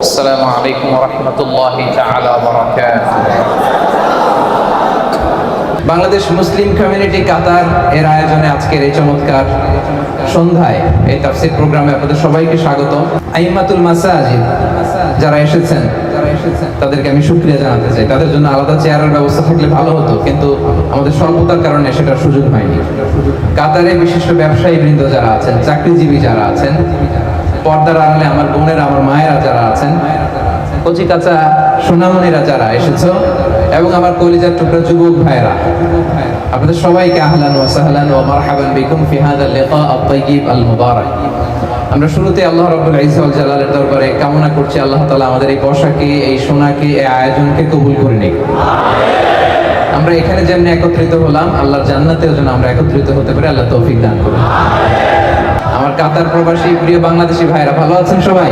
السلام عليكم ورحمة الله تعالى وبركاته Bangladesh Muslim community কাতার এর আয়োজনে আজকের এই চমৎকার সন্ধ্যায় এই তাফসির প্রোগ্রামে আপনাদের সবাইকে স্বাগত আইমাতুল মাসাজিদ যারা এসেছেন তাদেরকে আমি শুক্রিয়া জানাতে চাই। তাদের জন্য আলাদা চেয়ারের ব্যবস্থা থাকলে ভালো হতো, কিন্তু আমাদের স্বল্পতার কারণে সেটার সুযোগ হয়নি। কাতারে বিশিষ্ট ব্যবসায়ী বৃন্দ যারা আছেন, চাকরিজীবী যারা আছেন, পর্দার আড়ালে আমার বোনেরা, আমার মায়েরা যারা আছেন কচি কাঁচা সোনামণিরা যারা এসেছ, এবং আমার কলিজার টুকরা যুবক ভাইরা আপনাদের সবাইকে আহলান ওয়া সাহলান ওয়া মারহাবান বিকুম ফি হাদা লিকা আত-তাইয়িব আল মুবারাক আমরা শুরুতে আল্লাহ ইজ্জত ওয়াল জালালের দরবারে কামনা করছি, আল্লাহ তাআলা আমাদের এই বসাকে এই সোনাকে, এই আয়োজনকে কবুল করে নিক। আমরা এখানে যেমনি একত্রিত হলাম, আল্লাহর জান্নাতেও যেন আমরা একত্রিত হতে পারি, আল্লাহ তৌফিক দান করুন। আমার কাতার প্রবাসী, প্রিয় বাংলাদেশি ভাইরা ভালো আছেন সবাই?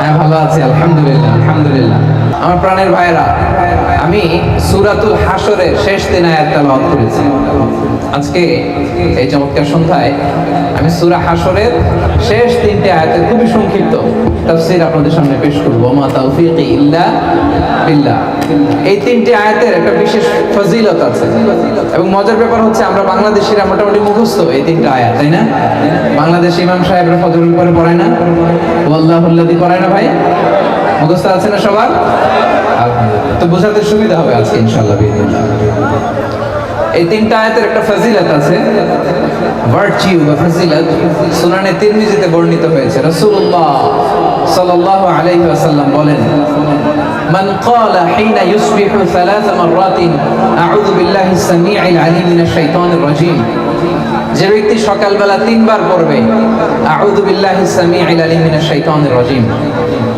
হ্যাঁ ভালো আছি, আলহামদুলিল্লাহ আলহামদুলিল্লাহ। আমার প্রাণের ভাইরা আমি সুরাতুল হাসরের শেষ দিন আয়াত তেলাওয়াত করেছি। আজকে এই চমৎকার সন্ধ্যায় আমি সুরা হাসরের শেষ তিনটে আয়াতের খুবই সংক্ষিপ্ত তাফসীর আপনাদের সামনে পেশ করব। মা তাওফীকি ইল্লা বিল্লাহ। এই তিনটি আয়াতের একটা বিশেষ ফজিলত আছে এবং মজার ব্যাপার হচ্ছে আমরা বাংলাদেশিরা মোটামুটি মুখস্থ এই তিনটা আয়াত, তাই না? বাংলাদেশ ইমাম সাহেবরা ফজরের উপরে পড়ায় না? ওয়াল্লাহুল্লাদি পড়ায় না ভাই? মুখস্থ আছে না সবার আলহামদুলিল্লাহ। তো বোঝাতে সুবিধা হবে আজকে ইনশাআল্লাহ বিদিনিল্লাহ। এই তিনটা আয়াতের একটা ফজিলত আছে ভার্চিউ বা ফজিলত সুনানে তিরমিজিতে বর্ণিত হয়েছে রাসূলুল্লাহ সাল্লাল্লাহু আলাইহি ওয়াসাল্লাম বলেন من قال حين يصبح ثلاث مرات أعوذ بالله السميع العليم من الشيطان الرجيم যে ব্যক্তি সকালবেলা তিনবার পড়বে আউযু বিল্লাহি সামিউল আলিম মিনাশ শাইতানির রাজিম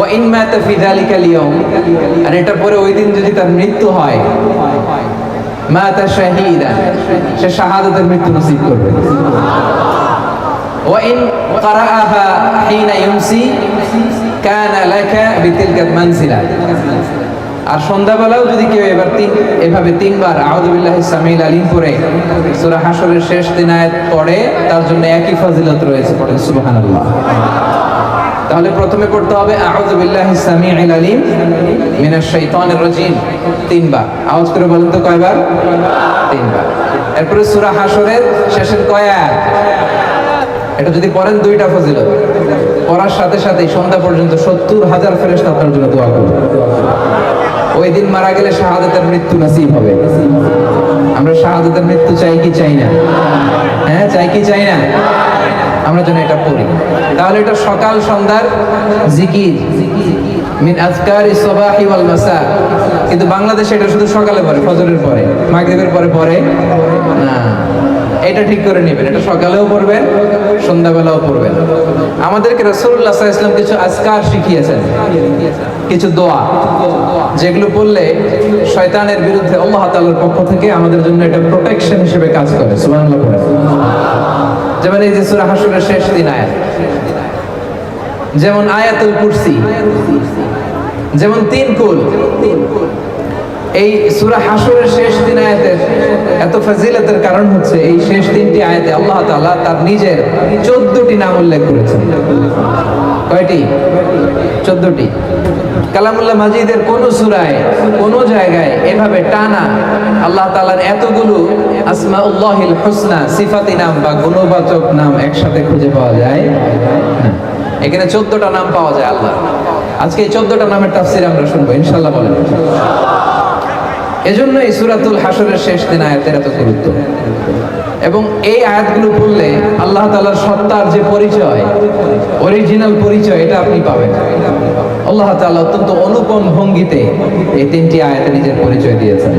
ও ইনমাতা ফি যালিকা লিয়াউম আর এটা পরে ওই দিন যদি তার মৃত্যু হয় মাতা শাহীদা সে শাহাদাতের মৃত্যু নসিব করবে وإن قرأها حين يمسي كان لك بتلك المنزلة আর সন্ধ্যাবেলাও যদি কেউ এবার তিন এভাবে তিনবার আউদুবিল্লাহ সামিল আলিম পড়ে সূরা হাসরের শেষ দিন আয়াত পড়ে তার জন্য একই ফজিলত রয়েছে পড়েন সুবহানাল্লাহ তাহলে প্রথমে পড়তে হবে, আউযু বিল্লাহি সামিউল আলিম মিনাশ শাইতানির রাজিম। তিনবার। আওয়াজ করে বলেন তো কয়বার? তিনবার। এরপরে সূরা হাসরের শেষের কয় আয়াত? এটা যদি পড়েন দুইটা ফজিলত। পড়ার সাথে সাথে সন্ধ্যা পর্যন্ত সত্তর হাজার ফেরেশতা আপনার জন্য দোয়া করবে। ওই দিন মারা গেলে শাহাদাতের মৃত্যু নসিব হবে। আমরা শাহাদাতের মৃত্যু চাই কি চাই না? হ্যাঁ চাই কি চাই না? আমরা যেন এটা পড়ি। তাহলে এটা সকাল সন্ধ্যার জিকির। মিন আজকারি মাসা। কিন্তু বাংলাদেশে এটা শুধু সকালে পরে ফজরের পরে। মাগরিবের পরে পরে না। এটা ঠিক করে নেবেন। এটা সকালেও পড়বেন, সন্ধ্যাবেলাও পড়বেন। আমাদেরকে রসুল্লাহ ইসলাম কিছু আজকার শিখিয়েছেন। কিছু দোয়া, যেগুলো বললে শয়তানের বিরুদ্ধে আল্লাহ তাআলার পক্ষ থেকে আমাদের জন্য এটা প্রোটেকশন হিসেবে কাজ করে। সুবহানাল্লাহ যেমন এই যে সূরা হাসরের শেষ দিন আয়াত, যেমন আয়াতুল কুরসি, যেমন তিন কুল, এই সূরা হাসরের শেষ দিন আয়াতের এত ফজিলতের কারণ হচ্ছে এই শেষ তিনটি আয়াতে আল্লাহ তাআলা তার নিজের 14টি নাম উল্লেখ করেছেন। কয়টি? 14টি কালামুল্লাহ মাজিদের কোন সুরায়, কোন জায়গায় এভাবে টানা আল্লাহ তালার এতগুলো আসমাউল্লাহিল হোসনা, সিফাতি নাম বা গুণবাচক নাম একসাথে খুঁজে পাওয়া যায় এখানে 14টা নাম পাওয়া যায় আল্লাহ। আজকে এই 14টা নামের তাফসির আমরা শুনব ইনশাল্লাহ বলেন। এজন্য এই সুরাতুল হাসরের শেষ দিন আয়াতের এত গুরুত্ব। এবং এই আয়াতগুলো পড়লে আল্লাহ তাআলার সত্তার যে পরিচয় অরিজিনাল পরিচয়, এটা আপনি পাবেন। আল্লাহ তালা অত্যন্ত অনুপম ভঙ্গিতে এই তিনটি আয়াতে নিজের পরিচয় দিয়েছেন।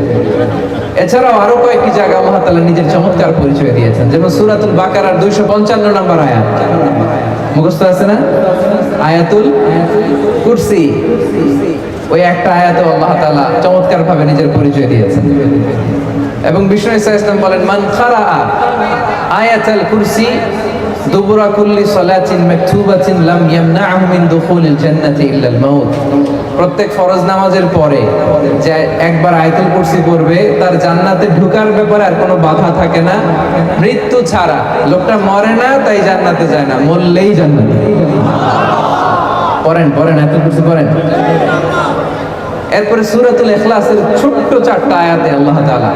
এছাড়াও আরও কয়েকটি জায়গা আল্লাহ তাআলা নিজের চমৎকার পরিচয় দিয়েছেন। যেমন সূরাতুল বাকারার 255 নম্বর আয়াত। মুখস্থ আছে না? আয়াতুল কুরসি। ওই একটা আয়াতে আল্লাহ তাআলা চমৎকার ভাবে নিজের পরিচয় দিয়েছেন। এবং বিষ্ণু ইসা ইসলাম বলেন, মান খারা আয়াতাল কুরসি দুবুরা কুল্লি সালাতিন মাকতুবাতিন লাম ইয়ামনাহু মিন দুখুলিল জান্নাতি ইল্লাল মাউত। প্রত্যেক ফরজ নামাজের পরে যে একবার আয়াতুল কুরসি পড়বে, তার জান্নাতে ঢোকার ব্যাপারে আর কোনো বাধা থাকে না। মৃত্যু ছাড়া। লোকটা মরে না, তাই জান্নাতে যায় না, মরলেই জান্নাতে। পড়েন পড়েন আয়াতুল কুরসি পড়েন। এরপরে সুরাতুল ইখলাসের ছোট্ট চারটা আয়াতে আল্লাহ তাআলা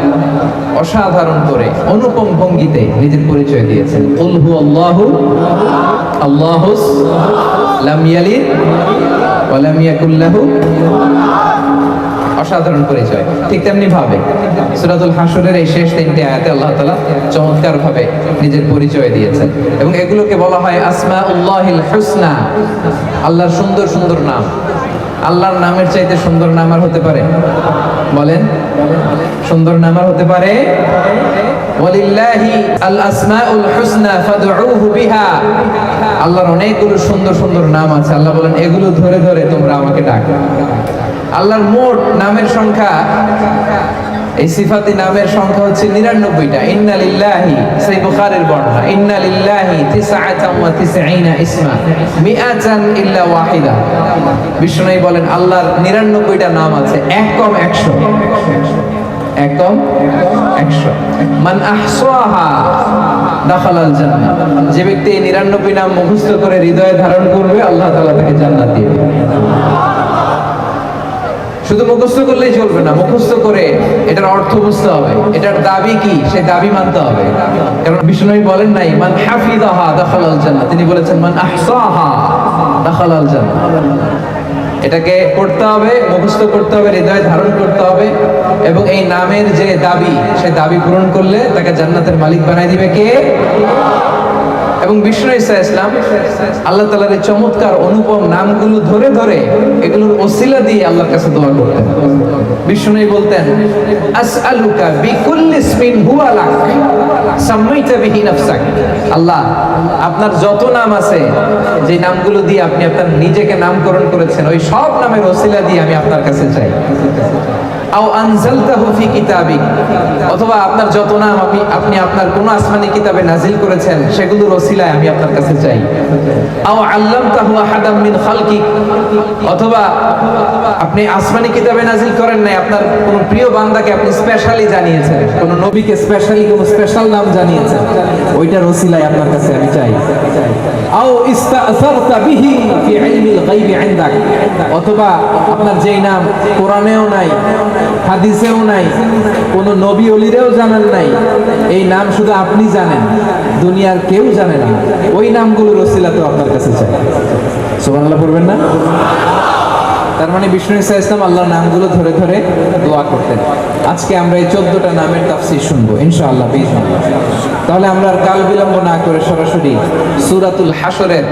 অসাধারণ করে অনুপম ভঙ্গিতে নিজের পরিচয় দিয়েছেন। কুল হু আল্লাহু, আল্লাহুস লাম ইয়ালিদ ওয়া লাম ইয়াকুল লাহু। অসাধারণ পরিচয়। ঠিক তেমনি ভাবে সুরাতুল হাসরের এই শেষ তিনটি আয়াতে আল্লাহ তাআলা চমৎকার ভাবে নিজের পরিচয় দিয়েছেন। এবং এগুলোকে বলা হয় আসমাউল্লাহিল হুসনা। আল্লাহর সুন্দর সুন্দর নাম। আল্লাহর নামের চাইতে সুন্দর নাম আর হতে পারে? বলেন। সুন্দর নাম আর হতে পারে? আল্লাহর অনেকগুলো সুন্দর সুন্দর নাম আছে। আল্লাহ বলেন, এগুলো ধরে ধরে তোমরা আমাকে ডাকো। আল্লাহর মোট নামের সংখ্যা এই সিফাতি নামের সংখ্যা হচ্ছে নিরানব্বইটা। ইন্না লিল্লাহি সেই বুখারের বর্ণনা। ইন্না লিল্লাহি তিসআতাম ওয়া তিসঈনা ইসমা। মিআতান ইল্লা ওয়াহিদা। বিষ্ণু বলেন, আল্লাহর নিরানব্বইটা নাম আছে, এক কম একশো। এক কম একশো। মান আহসাহা দাখালাল জান্নাহ। যে ব্যক্তি এই নিরানব্বই নাম মুখস্থ করে হৃদয়ে ধারণ করবে, আল্লাহ তাআলা তাকে জান্নাত দিবে। শুধু মুখস্থ করলেই চলবে না, মুখস্থ করে এটার অর্থ বুঝতে হবে, এটার দাবি কি সে দাবি মানতে হবে। কারণ বিষ্ণু বলেন নাই, মান হাফিদাহা দাখালাল জান্নাহ তিনি বলেছেন, মান আহসাহা দাখালাল জান্নাহ এটাকে পড়তে হবে, মুখস্থ করতে হবে, হৃদয়ে ধারণ করতে হবে, এবং এই নামের যে দাবি সে দাবি পূরণ করলে তাকে জান্নাতের মালিক বানাই দিবে কে? এবং বিষ্ণু ইসা ইসলাম আল্লাহ তালার এই চমৎকার অনুপম নামগুলো ধরে ধরে এগুলোর ওসিলা দিয়ে আল্লাহর কাছে দোয়া করতেন। বিষ্ণু বলতেন, আসআলুকা বিকুল্লি ইসমিন হুয়া লাক, সাম্মাইতা বিহি নাফসাক। আল্লাহ, আপনার যত নাম আছে, যে নামগুলো দিয়ে আপনি আপনার নিজেকে নামকরণ করেছেন, ওই সব নামের ওসিলা দিয়ে আমি আপনার কাছে চাই। আও আনজালতাহু অথবা আপনার যত নাম আপনি আপনি আপনার কোন আসমানি কিতাবে নাজিল করেছেন, সেগুলোর ওসিলায় আমি আপনার কাছে চাই। আও আল্লামতাহু অথবা আপনি আসমানি কিতাবে নাজিল করেন নাই, আপনার কোন প্রিয় বান্দাকে আপনি স্পেশালি জানিয়েছেন, কোন নবীকে স্পেশালি কোন স্পেশাল নাম জানিয়েছেন, ওইটার ওসিলায় আপনার কাছে আমি চাই। আও ইস্তাসারতা বিহি অথবা আপনার যেই নাম কোরআনেও নাই হাদিসেও নাই, কোন নবী অলিরেও জানেন নাই। এই নাম শুধু আপনি জানেন, দুনিয়ার কেউ জানে না। ওই নামগুলোর ওসিলা তো আপনার কাছে চাই। সুবহানাল্লাহ পড়বেন না? তার মানে বিষ্ণু ইসা ইসলাম আল্লাহর নামগুলো ধরে ধরে দোয়া করতেন। আজকে আমরা এই চোদ্দটা নামের তাফসির শুনব, ইনশাআল্লাহ বিজনেস তাহলে আমরা আর কাল বিলম্ব না করে সরাসরি সুরাতুল হাসরের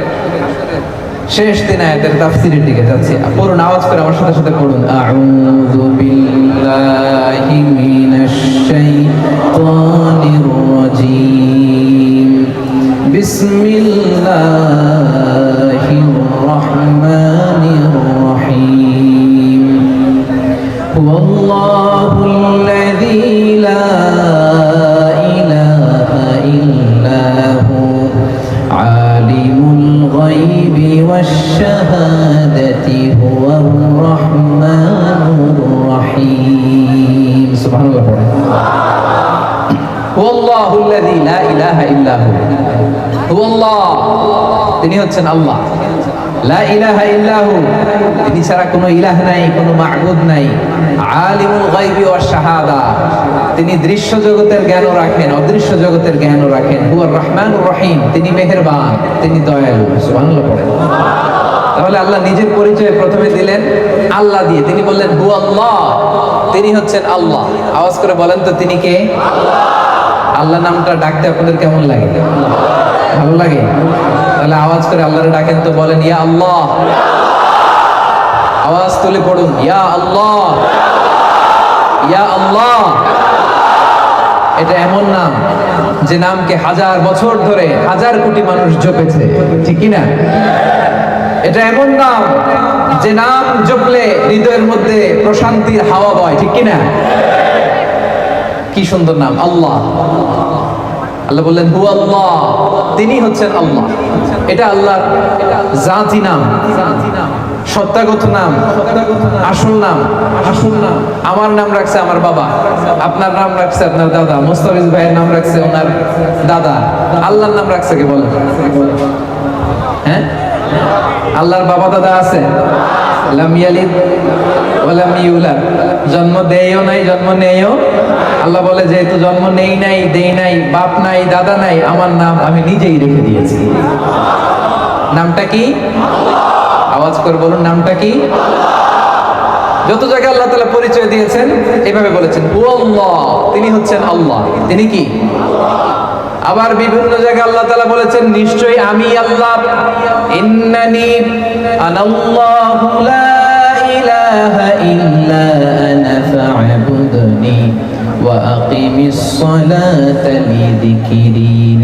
শেষ দিন আয়াতের তাফসিরের দিকে যাচ্ছি। পড়ুন, আওয়াজ করে আমার সাথে সাথে পড়ুন। আউযু বিল্লাহি মিনাশ শাইতানির রাজিম। বিসমিল্লাহির কথা পড়ে। তিনি হচ্ছেন আল্লাহ। তিনি ছাড়া কোন ইলাহ নাই, কোন মাহবুদ নাই। আলিমুল গাইবি তিনি দৃশ্য জগতের জ্ঞান রাখেন, অদৃশ্য জগতের জ্ঞান রাখেন। রহমান রহিম, তিনি মেহেরবান, তিনি দয়ালু। সুবহানাল্লাহ পড়েন তাহলে আল্লাহ নিজের পরিচয় প্রথমে দিলেন আল্লাহ দিয়ে। তিনি বললেন, হু আল্লাহ। তিনি হচ্ছেন আল্লাহ। আওয়াজ করে বলেন তো, তিনি কে? আল্লাহ নামটা ডাকতে আপনাদের কেমন লাগে? ভালো লাগে? তাহলে আওয়াজ করে আল্লাহরে ডাকেন তো, বলেন, ইয়া আল্লাহ। আওয়াজ তুলে পড়ুন, ইয়া আল্লাহ। ইয়া আল্লাহ। এটা এমন নাম যে নামকে হাজার বছর ধরে হাজার কোটি মানুষ জপেছে। ঠিক কি না এটা এমন নাম যে নাম জপলে হৃদয়ের মধ্যে প্রশান্তির হাওয়া বয়, ঠিক কি না কি সুন্দর নাম, আল্লাহ। আল্লাহ বললেন হু আল্লাহ। তিনি হচ্ছেন আল্লাহ। এটা আল্লাহর জাতি নাম, সত্যাগত নাম, আসল নাম আসল নাম। আমার নাম রাখছে আমার বাবা, আপনার নাম রাখছে আপনার দাদা, মুস্তাফিজ ভাইয়ের নাম রাখছে ওনার দাদা। আল্লাহর নাম রাখছে কে বলেন? হ্যাঁ? আল্লাহর বাবা দাদা আছে জন্ম দেয়ও নাই, জন্ম নেয়ও। আল্লাহ বলে, যেহেতু জন্ম নেই নাই, দেই নাই, বাপ নাই, দাদা নাই, আমার নাম আমি নিজেই রেখে দিয়েছি। নামটা কি? আওয়াজ করে বলুন, নামটা কি? যত জায়গায় আল্লাহ তাআলা পরিচয় দিয়েছেন, এভাবে বলেছেন তিনি হচ্ছেন আল্লাহ। তিনি কি? আবার বিভিন্ন জায়গায় আল্লাহ তাআলা বলেছেন, নিশ্চয়ই আমি আল্লাহ। ইন্নানি ইল্লা আনা ফা'বুদনি ওয়া আকিমিস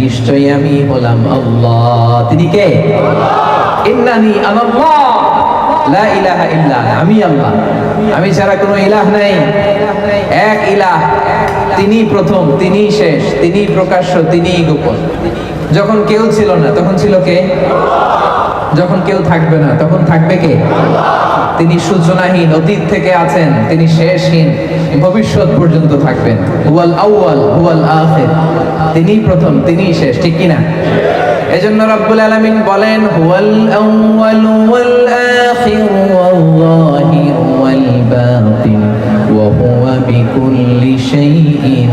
নিশ্চয়ই আমি হলাম আল্লাহ। তিনি কে? ইন্নানি আনাল্লাহ লা ইলাহা ইল্লা আমি আল্লাহ। আমি ছাড়া কোনো ইলাহ নাই। এক ইলাহ। তিনি প্রথম তিনি শেষ তিনি প্রকাশ্য তিনি গোপন। যখন কেউ ছিল না, তখন ছিল কে? যখন কেউ থাকবে না, তখন থাকবে কে? তিনি সূচনাহীন, অতীত থেকে আছেন, তিনি শেষহীন, ভবিষ্যৎ পর্যন্ত থাকবেন। হুয়াল আউয়াল, হুয়াল আখির। তিনি প্রথম তিনি শেষ, ঠিক কিনা এজন্য রব্বুল আলামিন বলেন, হুয়াল আউয়াল ওয়াল আখির, ওয়াল যাহির ওয়াল বাতিন, ওয়া হুয়া বিকুল্লি শাইইন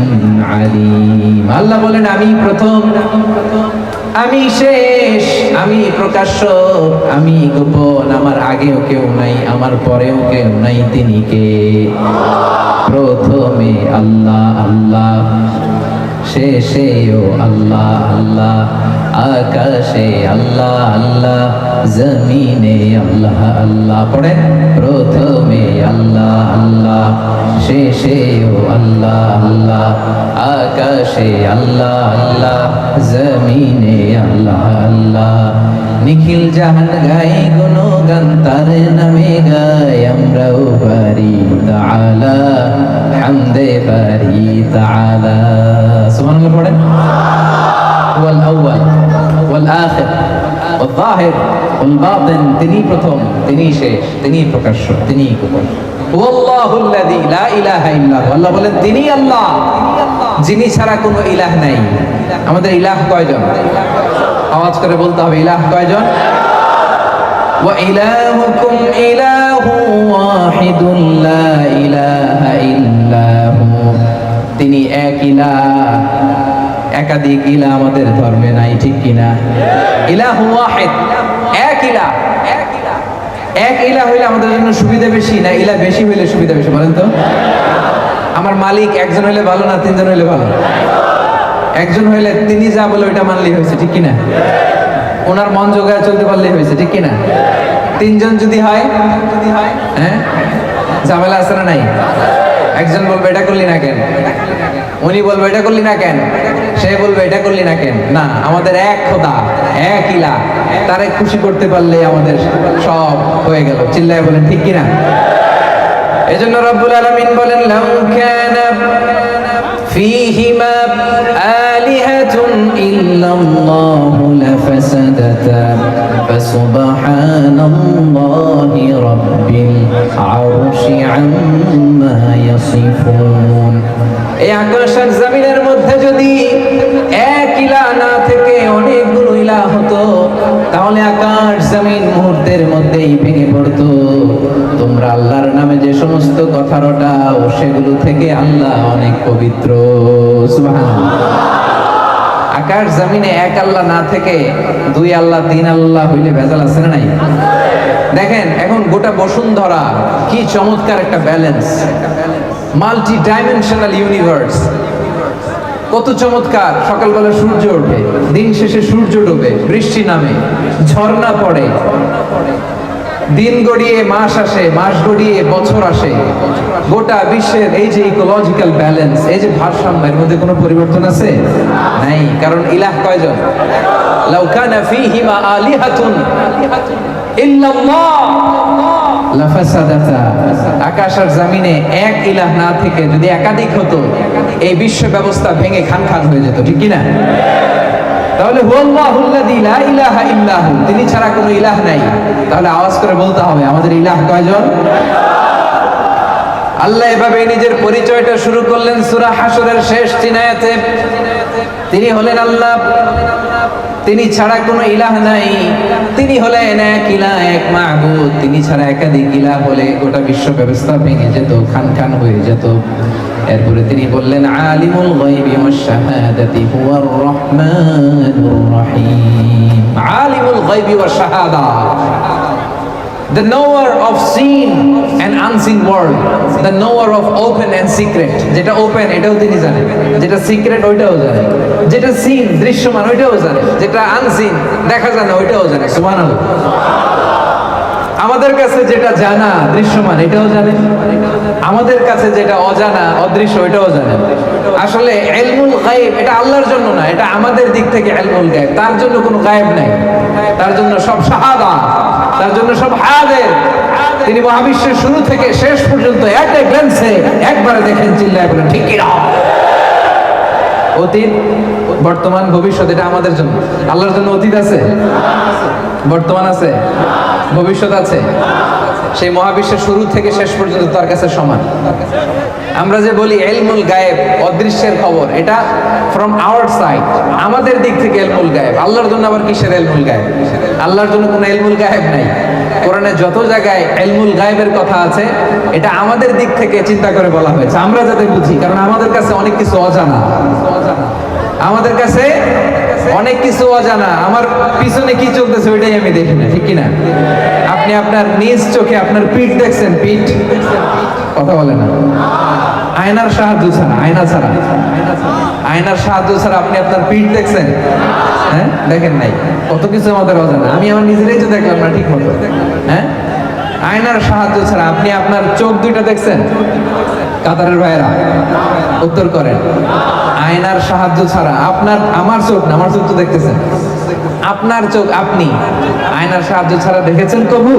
আলিম। আল্লাহ বলেন আমি প্রথম। আমি শেষ, আমি প্রকাশ্য, আমি গোপন, আমার আগেও কেউ নাই, আমার পরেও কেউ নাই, তিনি কে? প্রথমে আল্লাহ আল্লাহ শেষেও আল্লাহ আল্লাহ, আকাশে, আল্লাহ আল্লাহ, জমিনে আল্লাহ আল্লাহ পড়েন প্রথমে আল্লাহ আল্লাহ শেষেও আল্লাহ আল্লাহ, আকাশে, আল্লাহ আল্লাহ, জমিনে আল্লাহ আল্লাহ। নিখিল জাহান গাই গুনো গান তার নামে গাই, আমরাও পারি তাআলা। হামদে পারি তাআলা সুবহানাল্লাহ পড়েন هو الأول والآخر والظاهر والباطن তিনি প্রথম তিনি শেষ তিনি প্রকাশ্য তিনি গোপন ওয়াল্লাহু আল্লাযী লা ইলাহা ইল্লা হু আল্লাহ বলেন তিনি আল্লাহ যিনি ছাড়া কোনো ইলাহ নাই আমাদের ইলাহ কয়জন আওয়াজ করে বলতে হবে ইলাহ কয়জন وإلهكم إله واحد لا إله إلا তিনি এক ইলাহ। একাধিক ইলা আমাদের ধর্মে নাই, ঠিক কিনা? ইলাহ ওয়াহিদ। এক ইলা এক ইলা হইলে আমাদের জন্য সুবিধা বেশি না ইলা বেশি হইলে সুবিধা বেশি, বলেন তো? আমার মালিক একজন হইলে ভালো না তিনজন হইলে ভালো? একজন হইলে তিনি যা বলে ওইটা মানলেই হয়েছে, ঠিক কিনা? ওনার মন জোগায় চলতে পারলেই হয়েছে, ঠিক কিনা? তিনজন যদি হয় হ্যাঁ? ঝামেলা আছে না নাই? একজন বলবে, এটা করলি না কেন? উনি বলবে, এটা করলি না কেন? সে বলবে, এটা করলি না কেন? না, আমাদের এক খোদা, এক ইলা, তারে খুশি করতে পারলে আমাদের সব হয়ে গেল। চিল্লায় বলেন, ঠিক কিনা? এজন্য রব্বুল আলামিন বলেন, লাউ কানা ফীহিমা আলিহাতুন ইল্লাল্লাহু লা لفسدتا فسبحان الله رب العرش عما يصفون এই আকাশের জমিনের মধ্যে যদি এক ইলা না থেকে অনেকগুলো ইলা হতো তাহলে আকাশ জমিন মুহূর্তের মধ্যেই ভেঙে পড়তো তোমরা আল্লাহর নামে যে সমস্ত কথা রটাও সেগুলো থেকে আল্লাহ অনেক পবিত্র সুবহানাল্লাহ আকাশ জমিনে এক আল্লাহ না থেকে দুই আল্লাহ, তিন আল্লাহ হইলে ভেজাল আছে না নাই? দেখেন, এখন গোটা বসুন্ধরা কি চমৎকার একটা ব্যালেন্স মাল্টি ডাইমেনশনাল ইউনিভার্স কত চমৎকার, সকালবেলা সূর্য ওঠে, দিন শেষে সূর্য ডোবে, বৃষ্টি নামে, ঝর্ণা পড়ে। দিন গড়িয়ে মাস আসে, মাস গড়িয়ে বছর আসে। গোটা বিশ্বের এই যে ইকোলজিক্যাল ব্যালেন্স এই যে ভারসাম্য এর মধ্যে কোনো পরিবর্তন আছে? নাই, কারণ ইলাহ কয়জন? লাউ কানা ফীহিমা আলিহাতুন। আকাশ আর জমিনে এক ইলাহ না থেকে যদি একাধিক হতো, এই বিশ্ব ব্যবস্থা ভেঙে খান খান হয়ে যেত, ঠিক কি না তাহলে তিনি ছাড়া কোনো ইলাহ নাই। তাহলে আওয়াজ করে বলতে হবে, আমাদের ইলাহ কয়জন? আল্লাহ এভাবে নিজের পরিচয়টা শুরু করলেন সূরা হাসরের শেষ তিন তিনি হলেন আল্লাহ। তিনি ছাড়া কোনো ইলাহ নাই। তিনি হলেন এক ইলাহ, এক মাহবুদ। তিনি ছাড়া একাধিক ইলাহ হলে গোটা বিশ্ব ব্যবস্থা ভেঙে যেত খান খান হয়ে যেত। এরপরে তিনি বললেন, আলিমুল গায়বি ওয়াশ শাহাদাতি হুয়ার রহমানুর রহিম। আলিমুল গায়বি ওয়াশ শাহাদা, the knower of seen and unseen world, the knower of open and secret, যেটা ওপেন এটাও তিনি জানেন, যেটা সিক্রেট ওইটাও জানেন, যেটা সিন দৃশ্যমান ওইটাও জানেন, যেটা আনসিন দেখা যায় না, ওইটাও জানে সুবহানাল্লাহ। আমাদের কাছে যেটা জানা, দৃশ্যমান, এটাও জানেন। আমাদের কাছে যেটা অজানা, অদৃশ্য ওইটাও অজানা। আসলে এলমুল গায়েব, এটা আল্লাহর জন্য না, এটা আমাদের দিক থেকে এলমুল গায়েব। তার জন্য কোনো গায়েব নাই। তার জন্য সব শাহাদা, তার জন্য সব হাদের তিনি মহাবিশ্বের শুরু থেকে শেষ পর্যন্ত এক এক গ্লেন্সে একবারে দেখেন চিল্লায় বলেন, ঠিক কিনা? অতীত, বর্তমান, ভবিষ্যৎ, এটা আমাদের জন্য। আল্লাহর জন্য অতীত আছে? বর্তমান আছে? ভবিষ্যৎ আছে? সেই মহাবিশ্বের শুরু থেকে শেষ পর্যন্ত তার কাছে সমান। আমরা যে বলি এলমুল গায়েব, অদৃশ্যের খবর, এটা ফ্রম আওয়ার সাইড আমাদের দিক থেকে এলমুল গায়েব। আল্লাহর জন্য আবার কিসের এলমুল গায়েব? আল্লাহর জন্য কোনো এলমুল গায়েব নাই। কোরআনে যত জায়গায় এলমুল গায়েবের কথা আছে, এটা আমাদের দিক থেকে চিন্তা করে বলা হয়েছে। আমরা যাতে বুঝি, কারণ আমাদের কাছে অনেক কিছু অজানা। আমাদের কাছে অনেক কিছু অজানা। আমার পিছনে কি চলতেছে ওইটাই আমি দেখি না, ঠিক কিনা? আপনি আপনার নিজ চোখে আপনার পিঠ দেখছেন, পিঠ? কথা বলে না। আয়নার সাহায্য ছাড়া, আয়না ছাড়া। আয়নার সাহায্য ছাড়া আপনি আপনার পিঠ দেখছেন? হ্যাঁ? দেখেন নাই। কত কিছু আমাদের অজানা। আমি আমার নিজেরাই তো দেখলাম না, ঠিক মতো। হ্যাঁ? আয়নার সাহায্য ছাড়া আপনি আপনার চোখ দুইটা দেখছেন? কাতারের ভাইয়েরা, উত্তর করেন। আয়নার সাহায্য ছাড়া আপনার, আমার চোখ আমার চোখ তো দেখতেছেন। আপনার চোখ আপনি। আয়নার সাহায্য ছাড়া দেখেছেন কবু?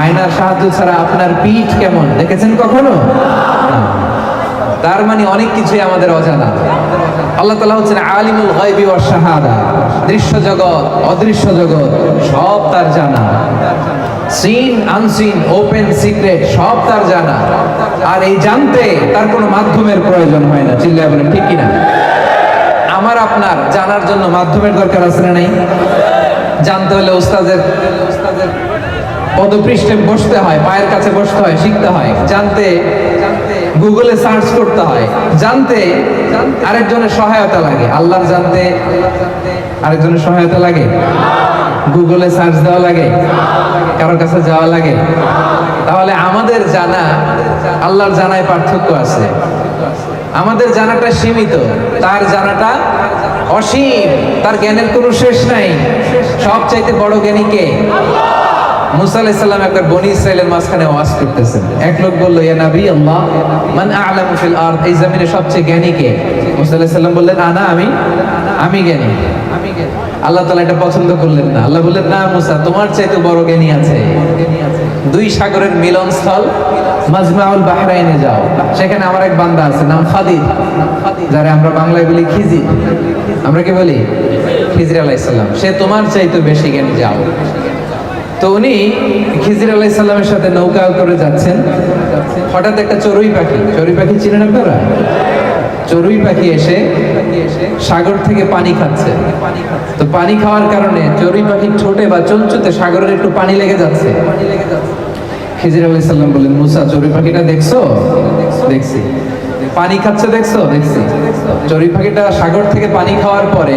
আয়নার সাহায্য ছাড়া আপনার পিঠ কেমন? দেখেছেন কখনো? তার মানে অনেক কিছুই আমাদের অজানা। আল্লাহ তালা হচ্ছেন আলিমুল ওয়াস শাহাদা। দৃশ্য জগৎ, অদৃশ্য জগৎ, সব তার জানা। সিন আনসিন ওপেন সিক্রেট সব তার জানা। আর এই জানতে তার কোনো মাধ্যমের প্রয়োজন হয় না। চিল্লায় বলেন, ঠিক কিনা? আমার, আপনার জানার জন্য মাধ্যমের দরকার আছে না নাই? জানতে হলে উস্তাদের পদপৃষ্ঠে বসতে হয়, পায়ের কাছে বসতে হয়, শিখতে হয়। জানতে, গুগলে সার্চ করতে হয়। জানতে আরেকজনের সহায়তা লাগে। আল্লাহর জানতে আরেকজনের সহায়তা লাগে? গুগলে সার্চ দেওয়া লাগে। কারোর কাছে যাওয়া লাগে। তাহলে আমাদের জানা, আল্লাহর জানায় পার্থক্য আছে। আমাদের জানাটা সীমিত। তার জানাটা অসীম। তার জ্ঞানের কোনো শেষ নাই। সবচাইতে বড় জ্ঞানী কে? মুসা একবার বনি মাঝখানে ওয়াজ এক লোক বলল এই সবচেয়ে জ্ঞানী কে? মুসা আলাইহিস সালাম বললেন আনা আমি আমি জ্ঞানী। আল্লাহ তাআলা এটা পছন্দ করলেন না। আল্লাহ বললেন, না মুসা, তোমার চাইতে বড় জ্ঞানী আছে। দুই সাগরের মিলনস্থল মাজমাউল বাহরাইনে যাও। সেখানে আমার এক বান্দা আছে, নাম খাদির, যারা আমরা বাংলায় বলি খিজির। আমরা কি বলি? খিজির আলাইহিস সালাম। সে তোমার চাইতে বেশি জ্ঞানী, যাও। তো উনি খিজির আলাইহিস সালামের সাথে নৌকা করে যাচ্ছেন। হঠাৎ একটা চড়ুই পাখি চড়ুই পাখি চিনেন আপনারা? চড়ুই পাখি এসে সাগর থেকে পানি খাচ্ছে। তো পানি খাওয়ার কারণে চড়ুই পাখির ঠোঁটে বা চঞ্চুতে সাগরের একটু পানি লেগে যাচ্ছে। খিজির আলাইহিস সালাম বললেন, মুসা, চড়ুই পাখিটা দেখছ? দেখছি। পানি খাচ্ছে, দেখছ? দেখছি। চড়ুই পাখিটা সাগর থেকে পানি খাওয়ার পরে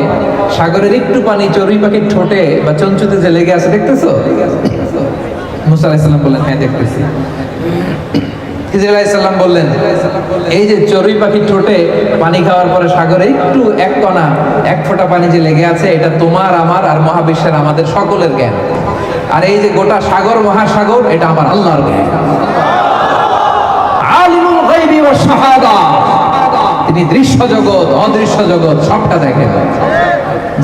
সাগরের একটু পানি চড়ুই পাখির ঠোঁটে বা চঞ্চুতে যে লেগে আছে, দেখতেছো? মুসা আলাইহিস সালাম বললেন হ্যাঁ দেখতেছি। বললেন, এই যে চড়ুই পাখির ঠোঁটে পানি খাওয়ার পরে সাগরে একটু এক কণা, এক ফোঁটা পানি যে লেগে আছে, এটা তোমার, আমার আর মহাবিশ্বের আমাদের সকলের জ্ঞান। আর এই যে গোটা সাগর, মহাসাগর, এটা আমার আল্লাহর জ্ঞান। তিনি দৃশ্য জগৎ, অদৃশ্য জগৎ, সবটা দেখেন।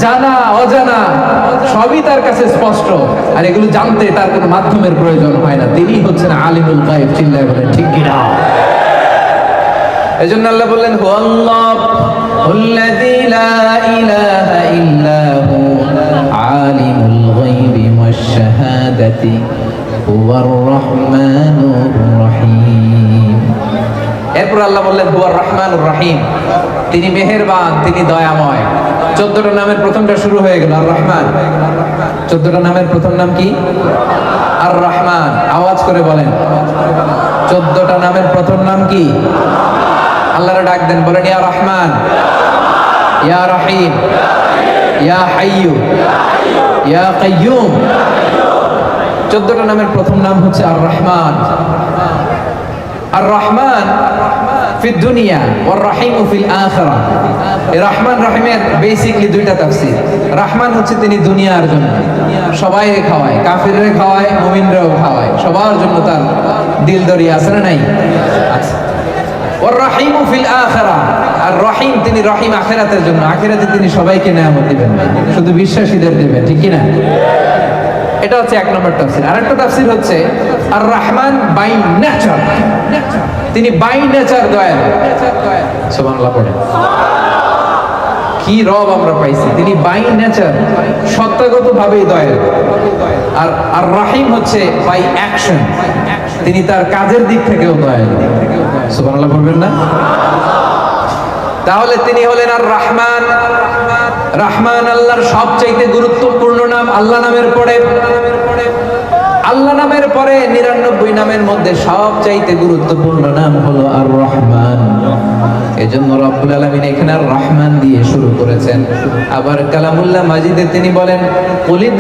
জানা, অজানা সবই তার কাছে স্পষ্ট। আর এগুলো জানতে তার কোনো মাধ্যমের প্রয়োজন হয় না। তিনি হচ্ছেন আলিমুল গায়ব, চিল্লায় বলেন ঠিক কিনা? এজন্য আল্লাহ বললেন হু আল্লাহ লা ইলাহা ইল্লা হু আলিমুল গায়বি ওয়াশ শাহাদাতি হুয়ার রহমানুর রহিম এরপর আল্লাহ বললেন হুয়ার রহমানুর রহিম তিনি মেহেরবান, তিনি দয়াময়। চোদ্দটা নামের প্রথমটা শুরু হয়ে গেল আর রহমান চোদ্দটা নামের প্রথম নাম কি? আর রহমান আওয়াজ করে বলেন। চোদ্দটা নামের প্রথম নাম কি? আল্লাহর ডাক দেন, বলেন, ইয়া রহমান, ইয়া রহিম, ইয়া হাইয়ু, ইয়া কাইয়ুম। চোদ্দটা নামের প্রথম নাম হচ্ছে আর রহমান আর রহমান দুনিয়া ওর রহিম ফিল আখিরা। রহমান বেসিকলি দুইটা রহমান হচ্ছে তিনি দুনিয়ার জন্য। সবাই খাওয়ায়, কাফিররে খাওয়ায়, মুমিনরাও খাওয়ায়। সবার জন্য তার দিল আছে না নাই? রহিম ফিল আর রহিম তিনি রহিম আখিরাতের জন্য। আখিরাতে তিনি সবাইকে নেয়ামত দিবেন শুধু বিশ্বাসীদের দিবেন, ঠিক কি না এটা হচ্ছে এক নম্বর তাফসির। আরেকটা তাফসির হচ্ছে আর রহমান বাই নেচার তিনি বাই নেচার দয়ালু। সুবহানাল্লাহ পড়ে কি রব আমরা পাইছি? তিনি বাই নেচার সত্তাগত ভাবেই দয়ালু। আর আর রাহিম হচ্ছে বাই অ্যাকশন তিনি তার কাজের দিক থেকেও দয়ালু। সুবহানাল্লাহ বলবেন না? তাহলে তিনি হলেন আর রহমান রহমান আল্লাহর সবচাইতে গুরুত্বপূর্ণ নাম আল্লাহ নামের পরে। আল্লাহ নামের পরে নিরানব্বই নামের মধ্যে সবচাইতে গুরুত্বপূর্ণ নাম হলো আর রহমান এজন্য রব্বুল আলমিন এখানে আর রহমান দিয়ে শুরু করেছেন। আবার কালামুল্লাহ মাজিদে তিনি বলেন কুলিদ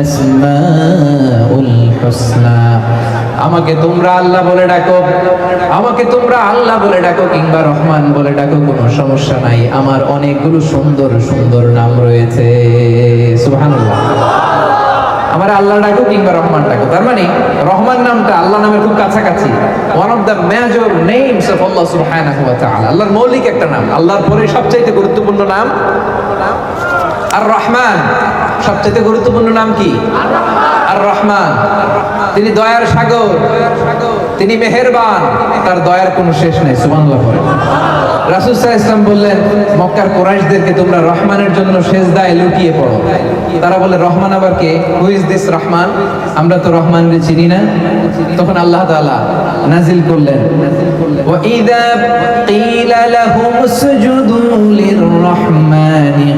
আসমাউল হুসনা আমাকে তোমরা আল্লাহ বলে ডাকো। আমাকে তোমরা আল্লাহ বলে ডাকো কিংবা রহমান বলে ডাকো, কোনো সমস্যা নাই। আমার অনেকগুলো সুন্দর সুন্দর নাম রয়েছে। সুবহানাল্লাহ। আমার আল্লাহ ডাকো কিংবা রহমান ডাকো। তার মানে রহমান নামটা আল্লাহ নামের খুব কাছাকাছি। One of the major names of Allah সুবহানাহু ওয়া তাআলা। আল্লাহর মৌলিক একটা নাম। আল্লাহর পরে সবচাইতে গুরুত্বপূর্ণ নাম? আর রহমান। সবচেয়ে গুরুত্বপূর্ণ নাম কি? আর রহমান তিনি দয়ার সাগর, তিনি মেহেরবান, তার দয়ার কোনো শেষ নেই, সুবহানাল্লাহ পড়ে। রাসূল সাল্লাল্লাহু ইসলাম বললেন, মক্কার কুরাইশদেরকে তোমরা রহমানের জন্য সেজদায় লুটিয়ে পড়ো। তারা বলে রহমান আবার কে? Who is this Rahman? আমরা তো রহমানকে চিনি না। তখন আল্লাহ তাআলা নাজিল করলেন লাহুম উসজুদু লির-রহমানি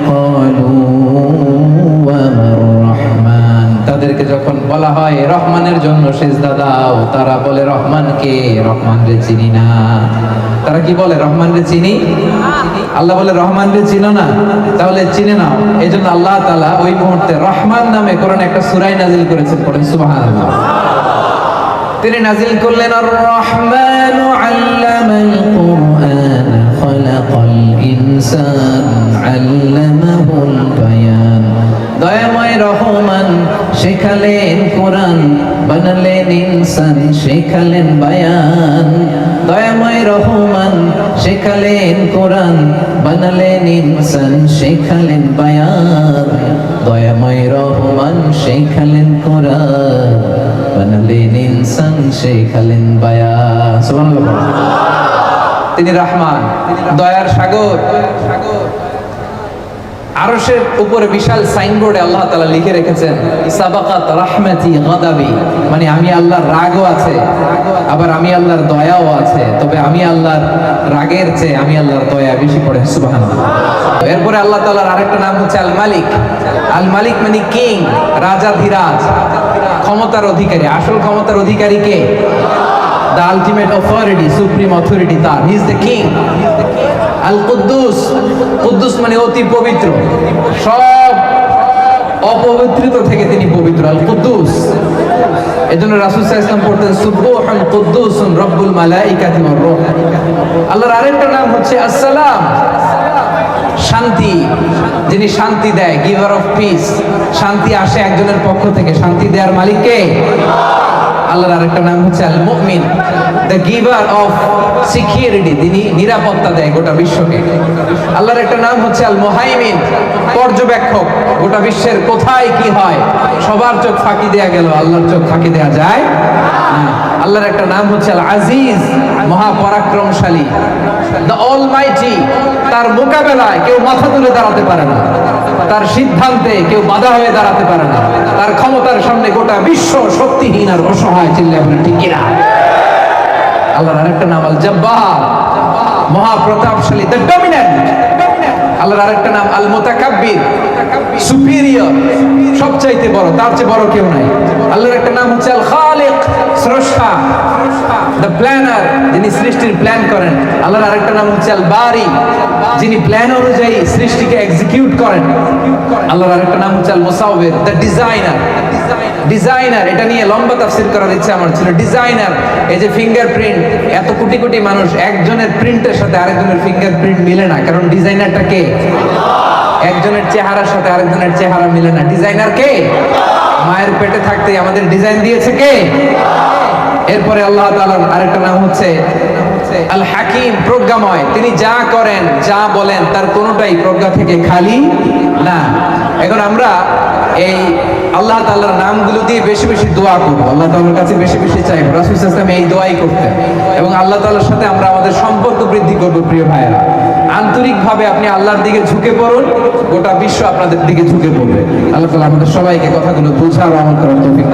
তাদেরকে যখন বলা হয় রহমানের জন্য সেজদা দাও, তারা বলে, রহমান কে? রহমান রে চিনি না। তারা কি বলে, রহমান রে চিনি? আল্লাহ বলে, রহমান রে চিনো না? তাহলে চিনে নাও। এই জন্য আল্লাহ তালা ওই মুহূর্তে রহমান নামে কোরআন একটা সুরাই নাজিল করেছেন, পড়েন সুবহানাল্লাহ। তিনি নাজিল করলেন আর রহমান ইনসান, আল্লামাহুল বায়ান। দয়াময় রহমান শেখালেন কোরআন, বানালেন ইনসান, শেখালেন বায়ান। দয়াময় রহমান, শেখালেন কোরআন, বানালেন ইনসান, শেখালেন বায়ান। দয়াময় রহমান, শেখালেন কোরআন, বানালেন ইনসান, শেখালেন বায়ান। সুবহানাল্লাহ। তিনি রহমান, দয়ার সাগর। আরশের উপরে বিশাল সাইনবোর্ডে আল্লাহ তাআলা লিখে রেখেছেন, সাবাকাত রাহমাতি গাদাবি। মানে আমি আল্লাহর রাগও আছে, আবার আমি আল্লাহর দয়াও আছে, তবে আমি আল্লাহর রাগের চেয়ে আমি আল্লাহর দয়া বেশি পড়ে, সুবহানাল্লাহ। এরপরে আল্লাহ তাআলার আরেকটা নাম হচ্ছে আল মালিক আল মালিক মানে কিং রাজা ধীরাজ, ক্ষমতার অধিকারী। আসল ক্ষমতার অধিকারী কে? The ultimate authority supreme authority তার হি ইজ দ্য কিং আল কুদ্দুস কুদ্দুস মানে অতি পবিত্র। সব অপবিত্রিত থেকে তিনি পবিত্র আল কুদ্দুস এজন্য রাসূল সাল্লাল্লাহু পড়তেন, সুবহান কুদ্দুসুন রব্বুল মালাইকাতি ওয়ার রূহ। আল্লাহর আরেকটা নাম হচ্ছে আসসালাম। শান্তি। যিনি শান্তি দেয়, গিভার অফ পিস। শান্তি আসে একজনের পক্ষ থেকে। শান্তি দেওয়ার মালিক কে? আল্লাহর আরেকটা নাম হচ্ছে আল মুমিন দ্য গিভার অফ সিকিউরিটি তিনি নিরাপত্তা দেয় গোটা বিশ্বকে। আল্লাহর একটা নাম হচ্ছে আল মোহাইমিন পর্যবেক্ষক। গোটা বিশ্বের কোথায় কি হয়, সবার চোখ ফাঁকি দেয়া গেল, আল্লাহর চোখ ফাঁকি দেয়া যায় আল্লাহর একটা নাম হচ্ছে আল আজিজ মহাপরাক্রমশালী। দ্য অল মাইটি তার মোকাবেলায় কেউ মাথা তুলে দাঁড়াতে পারে না। তার সিদ্ধান্তে কেউ বাধা হয়ে দাঁড়াতে পারে না। তার ক্ষমতার সামনে গোটা বিশ্ব শক্তিহীন আর অসহায় চিল্লে আপনার ঠিক কিনা? আল্লাহর আরেকটা নাম, আল জব্বার। মহাপ্রতাপশালী দ্য ডমিনেন্ট আল্লাহর আরেকটা নাম, আল মোতাকাব্বির। সুপিরিয়র সবচাইতে বড়, তার চেয়ে বড় কেউ নাই। আল্লাহর একটা নাম হচ্ছে আল খালিক। স্রষ্টা দ্য প্ল্যানার যিনি সৃষ্টির প্ল্যান করেন। আল্লাহর আরেকটা নাম হচ্ছে আল বারি যিনি প্ল্যান অনুযায়ী সৃষ্টিকে এক্সিকিউট করেন। আল্লাহর আরেকটা নাম হচ্ছে আল মুসাউবির দ্য ডিজাইনার ডিজাইনার এটা নিয়ে লম্বা তাফসির করার ইচ্ছা আমার ছিল। ডিজাইনার এই যে ফিঙ্গারপ্রিন্ট এত কোটি কোটি মানুষ, একজনের প্রিন্টের সাথে আরেকজনের ফিঙ্গারপ্রিন্ট মিলে না। কারণ ডিজাইনারটা কে? একজনের চেহারার সাথে আরেকজনের চেহারা মিলে না। ডিজাইনার কে? মায়ের পেটে থাকতেই আমাদের ডিজাইন দিয়েছে কে? এরপরে আল্লাহ তালার আরেকটা নাম হচ্ছে আল হাকিম প্রজ্ঞাময়। তিনি যা করেন, যা বলেন, তার কোনোটাই প্রজ্ঞা থেকে খালি না। এখন আমরা এই আল্লাহ তাআলার নামগুলো দিয়ে বেশি বেশি দোয়া করব। আল্লাহ তাআলার কাছে বেশি বেশি চাইব। রাসূল ওয়াসাল্লাম এই দোয়াই করতেন। এবং আল্লাহ তাআলার সাথে আমরা আমাদের সম্পর্ক বৃদ্ধি করব, প্রিয় ভাইয়েরা। আন্তরিকভাবে আপনি আল্লাহর দিকে ঝুঁকে পড়ুন, গোটা বিশ্ব আপনাদের দিকে ঝুঁকে পড়বে আল্লাহ তালা আমাদের সবাইকে কথাগুলো বোঝার আমল করার তৌফিক।